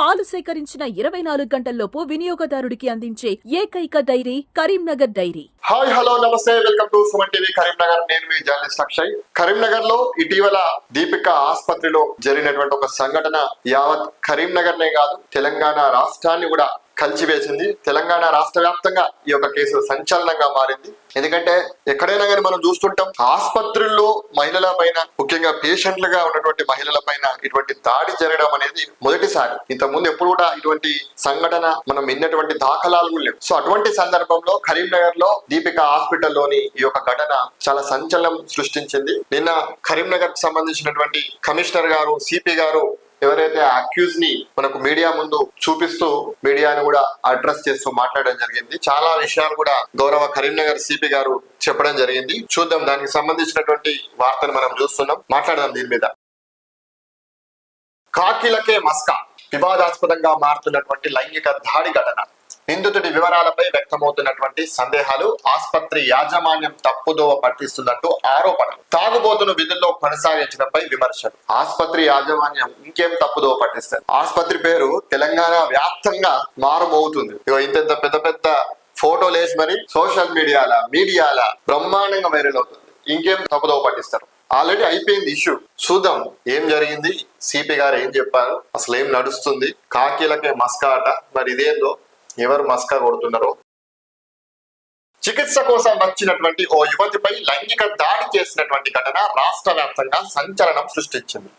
పాలు సేకరించిన ఇరవై నాలుగు గంటల్లోపు వినియోగదారుడికి అందించే ఏకైక dairy Karimnagar dairy. Hi hello నమస్తే welcome to Suman TV Karimnagar. నేను మీ జర్నలిస్ట్ అక్షయ్. కరీంనగర్లో ఇటీవల దీపిక ఆసుపత్రిలో జరిగినటువంటి ఒక సంఘటన యావత్ కరీంనగర్ నే కాదు తెలంగాణ రాష్ట్రాన్ని కూడా కలిచివేసింది తెలంగాణ రాష్ట్ర వ్యాప్తంగా ఈ యొక్క కేసు సంచలనంగా మారింది. ఎందుకంటే ఎక్కడైనా కానీ మనం చూస్తుంటాం ఆసుపత్రుల్లో మహిళల పైన ముఖ్యంగా పేషెంట్లుగా ఉన్నటువంటి మహిళల పైన ఇటువంటి దాడి జరగడం అనేది మొదటిసారి. ఇంతకుముందు ఎప్పుడు కూడా ఇటువంటి సంఘటన మనం విన్నటువంటి దాఖలాలు కూడా లేవు. సో అటువంటి సందర్భంలో కరీంనగర్లో దీపిక హాస్పిటల్లోని ఈ యొక్క ఘటన చాలా సంచలనం సృష్టించింది. నిన్న కరీంనగర్ సంబంధించినటువంటి కమిషనర్ గారు సిపి గారు ఎవరైతే అక్యూజ్ని మనకు మీడియా ముందు చూపిస్తూ మీడియాను కూడా అడ్రస్ చేస్తూ మాట్లాడడం జరిగింది. చాలా విషయాలు కూడా గౌరవ కరీంనగర్ సిపి గారు చెప్పడం జరిగింది. చూద్దాం దానికి సంబంధించినటువంటి వార్తను మనం చూస్తున్నాం. మాట్లాడదాం దీని మీద. కాకిలకే మస్కా వివాదాస్పదంగా మారుతున్నటువంటి లైంగిక దాడి ఘటన. నిందితుడి వివరాలపై వ్యక్తమవుతున్నటువంటి సందేహాలు ఆసుపత్రి యాజమాన్యం తప్పుదోవ పట్టిస్తున్నట్టు ఆరోపణలు. తాగుబోతును విధుల్లో కొనసాగించడంపై విమర్శలు. ఆసుపత్రి యాజమాన్యం ఇంకేం తప్పుదోవ పట్టిస్తారు ఆసుపత్రి పేరు తెలంగాణ వ్యాప్తంగా మారుమోగుతుంది. ఇంత పెద్ద పెద్ద ఫోటోలు వేసి మరి సోషల్ మీడియాల మీడియాల బ్రహ్మాండంగా వైరల్ అవుతుంది. ఇంకేం తప్పుదోవ పట్టిస్తారు? ఆల్రెడీ అయిపోయింది ఇష్యూ. చూద్దాం ఏం జరిగింది. సిపి గారు ఏం చెప్పారు? అసలు ఏం నడుస్తుంది? కాకీలకే మస్కాట. మరి ఇదేందో? ఎవరు మస్కా కొడుతున్నారో? చికిత్స కోసం వచ్చినటువంటి ఓ యువతిపై లైంగిక దాడి చేసినటువంటి ఘటన రాష్ట్ర వ్యాప్తంగా సంచలనం సృష్టించింది.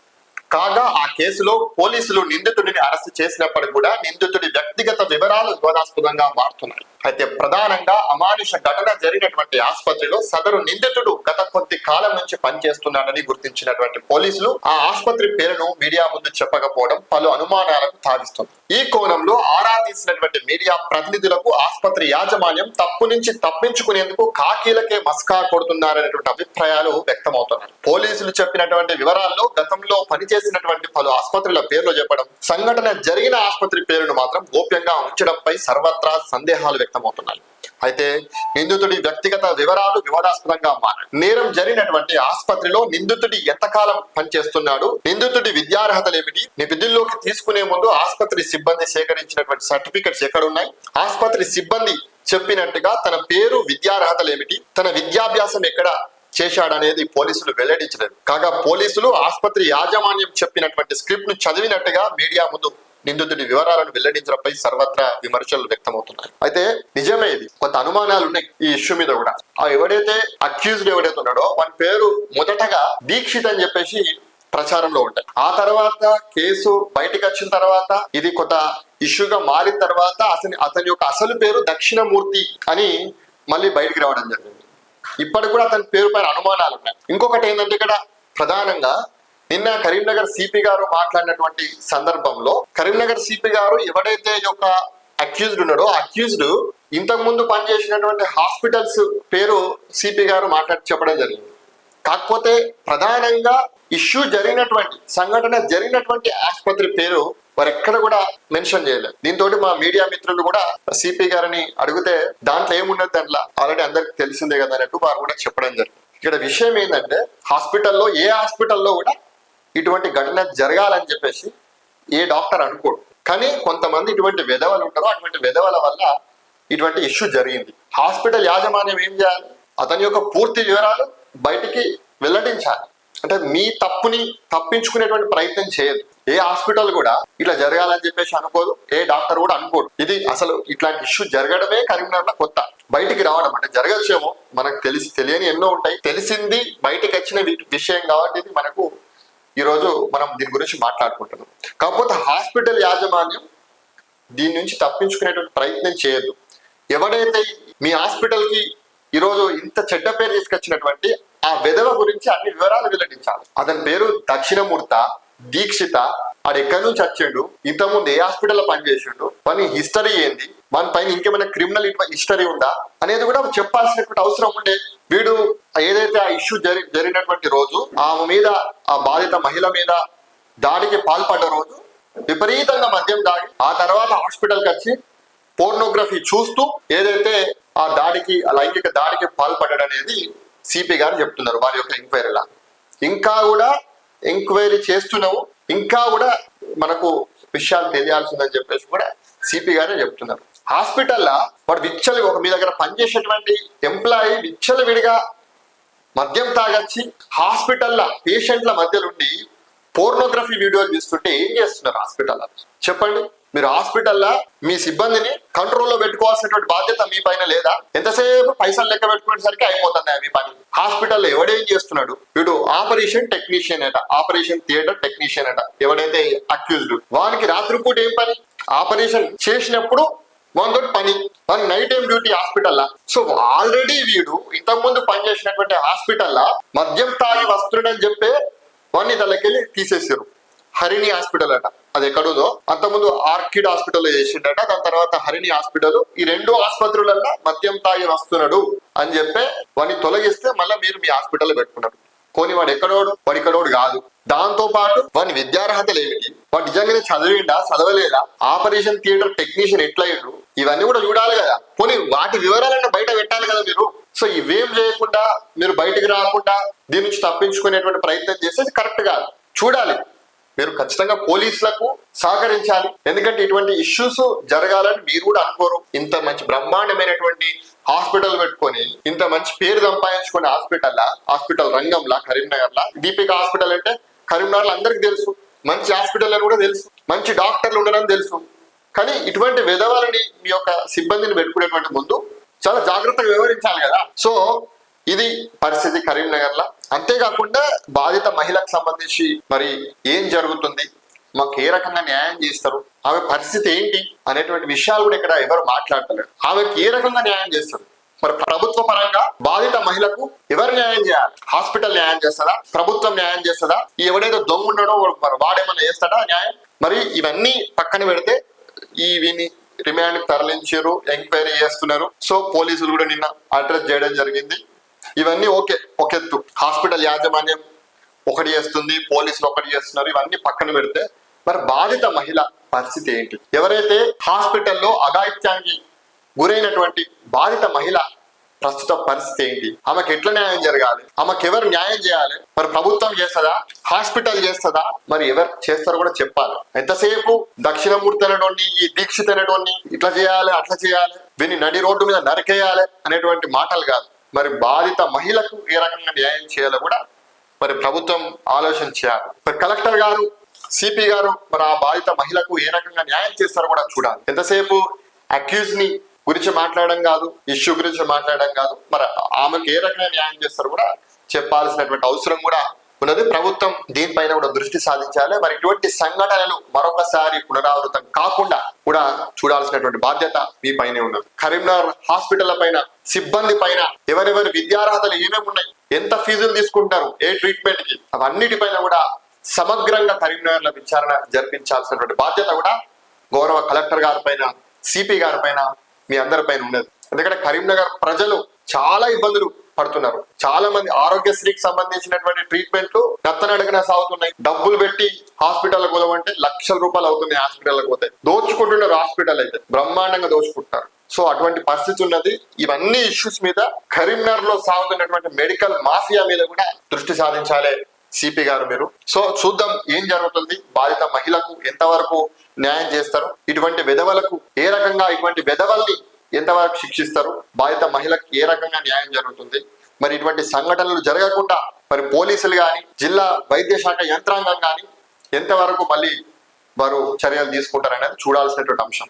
కాగా ఆ కేసులో పోలీసులు నిందితుడిని అరెస్ట్ చేసినప్పటికీ కూడా నిందితుడి వ్యక్తిగత వివరాలు వివాదాస్పదంగా మారుతున్నాయి. అయితే ప్రధానంగా అమానుష ఘటన జరిగినటువంటి ఆసుపత్రిలో సదరు నిందితుడు గత కొద్ది కాలం నుంచి పనిచేస్తున్నాడని గుర్తించినటువంటి పోలీసులు ఆ ఆసుపత్రి పేరును మీడియా ముందు చెప్పకపోవడం పలు అనుమానాలకు తావిస్తుంది. ఈ కోణంలో ఆరా తీసినటువంటి మీడియా ప్రతినిధులకు ఆసుపత్రి యాజమాన్యం తప్పు నుంచి తప్పించుకునేందుకు కాకీలకే మస్కా కొడుతున్నారనేటువంటి అభిప్రాయాలు వ్యక్తమవుతున్నాయి. పోలీసులు చెప్పినటువంటి వివరాల్లో గతంలో పనిచేసినటువంటి పలు ఆసుపత్రుల పేర్లు చెప్పడం సంఘటన జరిగిన ఆసుపత్రి పేరును మాత్రం గోప్యంగా ఉంచడంపై సర్వత్రా సందేహాలు వ్యక్తమవుతున్నాయి అయితే నిందితుడి వ్యక్తిగత వివరాలు వివాదాస్పదంగా మారాయి. నేరం జరిగినటువంటి ఆసుపత్రిలో నిందితుడి ఎంతకాలం పనిచేస్తున్నాడు? నిందితుడి విద్యార్హతలు ఏమిటి నీ విధుల్లోకి తీసుకునే ముందు ఆసుపత్రి సిబ్బంది సేకరించినటువంటి సర్టిఫికెట్స్ ఎక్కడున్నాయి? ఆసుపత్రి సిబ్బంది చెప్పినట్టుగా తన పేరు విద్యార్హతలు ఏమిటి తన విద్యాభ్యాసం ఎక్కడ చేశాడనేది పోలీసులు వెల్లడించలేదు. కాగా పోలీసులు ఆసుపత్రి యాజమాన్యం చెప్పినటువంటి స్క్రిప్ట్ను చదివినట్టుగా మీడియా ముందు నిందితుడి వివరాలను వెల్లడించడంపై సర్వత్రా విమర్శలు వ్యక్తమవుతున్నాయి. అయితే నిజమే ఇది. కొంత అనుమానాలు ఉన్నాయి ఈ ఇష్యూ మీద కూడా. ఆ ఎవడైతే అక్యూజ్డ్ ఎవడైతే ఉన్నాడో వాని పేరు మొదటగా దీక్షిత్ అని చెప్పేసి ప్రచారంలో ఉంటాయి. ఆ తర్వాత కేసు బయటకు వచ్చిన తర్వాత ఇది కొంత ఇష్యూగా మారిన తర్వాత అతని అతని యొక్క అసలు పేరు దక్షిణమూర్తి అని మళ్ళీ బయటికి రావడం జరిగింది. ఇప్పటికి కూడా అతని పేరు పైన అనుమానాలు ఉన్నాయి. ఇంకొకటి ఏంటంటే ఇక్కడ ప్రధానంగా నిన్న కరీంనగర్ సిపి గారు మాట్లాడినటువంటి సందర్భంలో కరీంనగర్ సిపి గారు ఎవడైతే యొక్క అక్యూజ్డ్ ఉన్నాడో అక్యూజ్డ్ ఇంతకు ముందు పనిచేసినటువంటి హాస్పిటల్స్ పేరు సిపి గారు మాట్లాడి చెప్పడం జరిగింది. కాకపోతే ప్రధానంగా ఇష్యూ జరిగినటువంటి సంఘటన జరిగినటువంటి ఆసుపత్రి పేరు వారు ఎక్కడ కూడా మెన్షన్ చేయలేదు. దీంతో మా మీడియా మిత్రులు కూడా సిపి గారిని అడిగితే దాంట్లో ఏమున్నది దాంట్లో? ఆల్రెడీ అందరికి తెలిసిందే కదా అన్నట్టు వారు కూడా చెప్పడం జరిగింది. ఇక్కడ విషయం ఏంటంటే హాస్పిటల్లో ఏ హాస్పిటల్లో కూడా ఇటువంటి ఘటన జరగాలని చెప్పేసి ఏ డాక్టర్ అనుకోడు. కానీ కొంతమంది ఇటువంటి విధవలు ఉంటారో. అటువంటి విధవల వల్ల ఇటువంటి ఇష్యూ జరిగింది. హాస్పిటల్ యాజమాన్యం ఏం చేయాలి? అతని యొక్క పూర్తి వివరాలు బయటికి వెల్లడించాలి. అంటే మీ తప్పుని తప్పించుకునేటువంటి ప్రయత్నం చేయదు. ఏ హాస్పిటల్ కూడా ఇట్లా జరగాలని చెప్పేసి అనుకోదు. ఏ డాక్టర్ కూడా అనుకోడు. ఇది అసలు ఇట్లాంటి ఇష్యూ జరగడమే కరీంనగర్ కొత్త. బయటికి రావడం అంటే జరగచ్చేమో మనకు తెలిసి తెలియని ఎన్నో ఉంటాయి. తెలిసింది బయటికి వచ్చిన విషయం కాబట్టి ఇది మనకు ఈ రోజు మనం దీని గురించి మాట్లాడుకుంటున్నాం. కాకపోతే హాస్పిటల్ యాజమాన్యం దీని నుంచి తప్పించుకునేటువంటి ప్రయత్నం చేయొద్దు. ఎవడైతే మీ హాస్పిటల్కి ఈరోజు ఇంత చెడ్డ పేరు తీసుకొచ్చినటువంటి ఆ విధవ గురించి అన్ని వివరాలు వెల్లడించాలి. అతని పేరు దక్షిణమూర్త దీక్షిత ఆడు ఎక్కడి నుంచి వచ్చాడు ఇంతకుముందు ఏ హాస్పిటల్లో పనిచేసిండు పని హిస్టరీ ఏంది వాని పైన ఇంకేమైనా క్రిమినల్ హిస్టరీ ఉందా? అనేది కూడా చెప్పాల్సినటువంటి అవసరం ఉండే. వీడు ఏదైతే ఆ ఇష్యూ జరి జరిగినటువంటి రోజు ఆమె మీద ఆ బాధిత మహిళ మీద దాడికి పాల్పడ్డ రోజు విపరీతంగా మద్యం దాడి ఆ తర్వాత హాస్పిటల్కి వచ్చి పోర్నోగ్రఫీ చూస్తూ ఏదైతే ఆ దాడికి లైంగిక దాడికి పాల్పడ్డాడు అనేది సిపి గారు చెప్తున్నారు వారి యొక్క ఎంక్వైరీలా ఇంకా కూడా ఎంక్వైరీ చేస్తున్నాము. ఇంకా కూడా మనకు విషయాలు తెలియాల్సిందని చెప్పేసి కూడా సిపి గారే చెప్తున్నారు. హాస్పిటల్లా వాడు విచ్చలు ఒక మీ దగ్గర పనిచేసేటువంటి ఎంప్లాయీ విచ్చలు విడిగా మద్యం తాగొచ్చి హాస్పిటల్లా పేషెంట్ల మధ్యలుండి పోర్నోగ్రఫీ వీడియోలు చూస్తుంటే ఏం చేస్తున్నారు హాస్పిటల్ చెప్పండి. మీరు హాస్పిటల్లా మీ సిబ్బందిని కంట్రోల్లో పెట్టుకోవాల్సినటువంటి బాధ్యత మీ పైన లేదా? ఎంతసేపు పైసలు లెక్క పెట్టుకునేసరికి అయిపోతుంది మీ పని. హాస్పిటల్లో ఎవడేం చేస్తున్నాడు? వీడు ఆపరేషన్ టెక్నీషియన్ అట ఆపరేషన్ థియేటర్ టెక్నీషియన్ అట ఎవడైతే అక్యూజ్డ్. వానికి రాత్రిపూట ఏం పని? ఆపరేషన్ చేసినప్పుడు వన్ దొట్ పని వన్ నైట్ టైం డ్యూటీ హాస్పిటల్లా సో ఆల్రెడీ వీడు ఇంతకుముందు పనిచేసినటువంటి హాస్పిటల్లా మద్యం తాగి వస్తున్నాడని చెప్పే వాడిని తలకెళ్ళి తీసేసారు హరిణి హాస్పిటల్ అట. అది ఎక్కడుందో? అంతకుముందు ఆర్కిడ్ హాస్పిటల్ చేసిండట. దాని తర్వాత హరిణి హాస్పిటల్ ఈ రెండు ఆసుపత్రులల్లో మద్యం తాగి వస్తున్నాడు అని చెప్పే వాడిని తొలగిస్తే మళ్ళీ మీరు మీ హాస్పిటల్లో పెట్టుకున్నారు. కొని వాడు ఎక్కడోడు? వాడు ఇక్కడోడు కాదు. దాంతో పాటు వాని విద్యార్హతలు ఏమిటి? వాడు నిజంగానే చదివిండా? చదవలేదా? ఆపరేషన్ థియేటర్ టెక్నీషియన్ ఎట్లయ్యాడు ఇవన్నీ కూడా చూడాలి కదా. పోనీ వాటి వివరాలను బయట పెట్టాలి కదా మీరు. సో ఇవేం చేయకుండా మీరు బయటికి రాకుండా దీని నుంచి తప్పించుకునేటువంటి ప్రయత్నం చేసేది కరెక్ట్ కాదు చూడాలి. మీరు ఖచ్చితంగా పోలీసులకు సహకరించాలి. ఎందుకంటే ఇటువంటి ఇష్యూస్ జరగాలని మీరు కూడా అనుకోరు. ఇంత మంచి బ్రహ్మాండమైనటువంటి హాస్పిటల్ పెట్టుకొని ఇంత మంచి పేరు సంపాదించుకునే హాస్పిటల్ హాస్పిటల్ రంగంలా కరీంనగర్ లా దీపిక హాస్పిటల్ అంటే కరీంనగర్ అందరికి తెలుసు. మంచి హాస్పిటల్ అని కూడా తెలుసు. మంచి డాక్టర్లు ఉండడం తెలుసు. కానీ ఇటువంటి విధవాలని మీ యొక్క సిబ్బందిని పెట్టుకునేటువంటి ముందు చాలా జాగ్రత్తగా వివరించాలి కదా. సో ఇది పరిస్థితి కరీంనగర్లో అంతేకాకుండా బాధిత మహిళకు సంబంధించి మరి ఏం జరుగుతుంది? మాకు ఏ రకంగా న్యాయం చేస్తారు? ఆమె పరిస్థితి ఏంటి? అనేటువంటి విషయాలు కూడా ఇక్కడ ఎవరు మాట్లాడతలేరు. ఆమెకి ఏ రకంగా న్యాయం చేస్తారు? మరి ప్రభుత్వ పరంగా బాధిత మహిళకు ఎవరు న్యాయం చేయాలి? హాస్పిటల్ న్యాయం చేస్తుందా ప్రభుత్వం న్యాయం చేస్తుందా ఎవడైతే దొంగ ఉండడో వాడు- వాడేమన్నా చేస్తాడా న్యాయం? మరి ఇవన్నీ పక్కన పెడితే ఈ రిమాండ్ తరలించారు ఎంక్వైరీ చేస్తున్నారు. సో పోలీసులు కూడా నిన్న అడ్రస్ చేయడం జరిగింది. ఇవన్నీ ఓకే ఒక ఎత్తు. హాస్పిటల్ యాజమాన్యం ఒకటి చేస్తుంది పోలీసులు ఒకటి చేస్తున్నారు. ఇవన్నీ పక్కన పెడితే మరి బాధిత మహిళ పరిస్థితి ఏంటి? ఎవరైతే హాస్పిటల్లో అఘాయిత్యానికి గురైనటువంటి బాధిత మహిళ ప్రస్తుత పరిస్థితి ఏంటి? ఆమెకి ఎట్లా న్యాయం జరగాలి? ఆమెకి ఎవరు న్యాయం చేయాలి? మరి ప్రభుత్వం చేస్తుందా? హాస్పిటల్ చేస్తుందా? మరి ఎవరు చేస్తారో కూడా చెప్పాలి. ఎంతసేపు దక్షిణమూర్తి అనేటువంటి ఈ దీక్షిత అనేటువంటి ఇట్లా చేయాలి అట్లా చేయాలి? వీని నడి రోడ్డు మీద నరికేయాలి అనేటువంటి మాటలు కాదు. మరి బాధిత మహిళకు ఏ రకంగా న్యాయం చేయాలో కూడా మరి ప్రభుత్వం ఆలోచన చేయాలి. మరి కలెక్టర్ గారు సిపి గారు మరి ఆ బాధిత మహిళకు ఏ రకంగా న్యాయం చేస్తారో కూడా చూడాలి. ఎంతసేపు అక్యూజ్ని గురించి మాట్లాడడం కాదు ఇష్యూ గురించి మాట్లాడడం కాదు. మరి ఆమెకు ఏ రకంగా న్యాయం చేస్తారు కూడా చెప్పాల్సినటువంటి అవసరం కూడా ఉన్నది. ప్రభుత్వం దీనిపైన కూడా దృష్టి సాధించాలి. మరి ఇటువంటి సంఘటనలు మరొకసారి పునరావృతం కాకుండా కూడా చూడాల్సినటువంటి బాధ్యత మీ పైనే ఉన్నది. కరీంనగర్ హాస్పిటల్ పైన సిబ్బంది పైన ఎవరెవరి విద్యార్హతలు ఏమేమి ఉన్నాయి ఎంత ఫీజులు తీసుకుంటారు ఏ ట్రీట్మెంట్కి అవన్నిటిపైన కూడా సమగ్రంగా కరీంనగర్లో విచారణ జరిపించాల్సినటువంటి బాధ్యత కూడా గౌరవ కలెక్టర్ గారి పైన సిపి గారి పైన మీ అందరి పైన ఉన్నది ఎందుకంటే కరీంనగర్ ప్రజలు చాలా ఇబ్బందులు పడుతున్నారు. చాలా మంది ఆరోగ్యశ్రీకి సంబంధించినటువంటి ట్రీట్మెంట్లు నత్తనడగన సాగుతున్నాయి. డబ్బులు పెట్టి హాస్పిటల్ పోదామంటే లక్షల రూపాయలు అవుతున్నాయి హాస్పిటల్కి పోతే. దోచుకుంటున్నారు హాస్పిటల్ అయితే. బ్రహ్మాండంగా దోచుకుంటారు సో అటువంటి పరిస్థితి ఉన్నది. ఇవన్నీ ఇష్యూస్ మీద కరీంనగర్లో సాగుతున్నటువంటి మెడికల్ మాఫియా మీద కూడా దృష్టి సాధించాలి సిపి గారు మీరు. సో చూద్దాం ఏం జరుగుతుంది. బాధిత మహిళకు ఎంతవరకు న్యాయం చేస్తారు? ఇటువంటి విధవలకు ఏ రకంగా ఇటువంటి విధవల్ని ఎంతవరకు శిక్షిస్తారు? బాధిత మహిళకు ఏ రకంగా న్యాయం జరుగుతుంది? మరి ఇటువంటి సంఘటనలు జరగకుండా మరి పోలీసులు కానీ జిల్లా వైద్య శాఖ యంత్రాంగం కానీ ఎంతవరకు మళ్ళీ వారు చర్యలు తీసుకుంటారనేది చూడాల్సినటువంటి అంశం.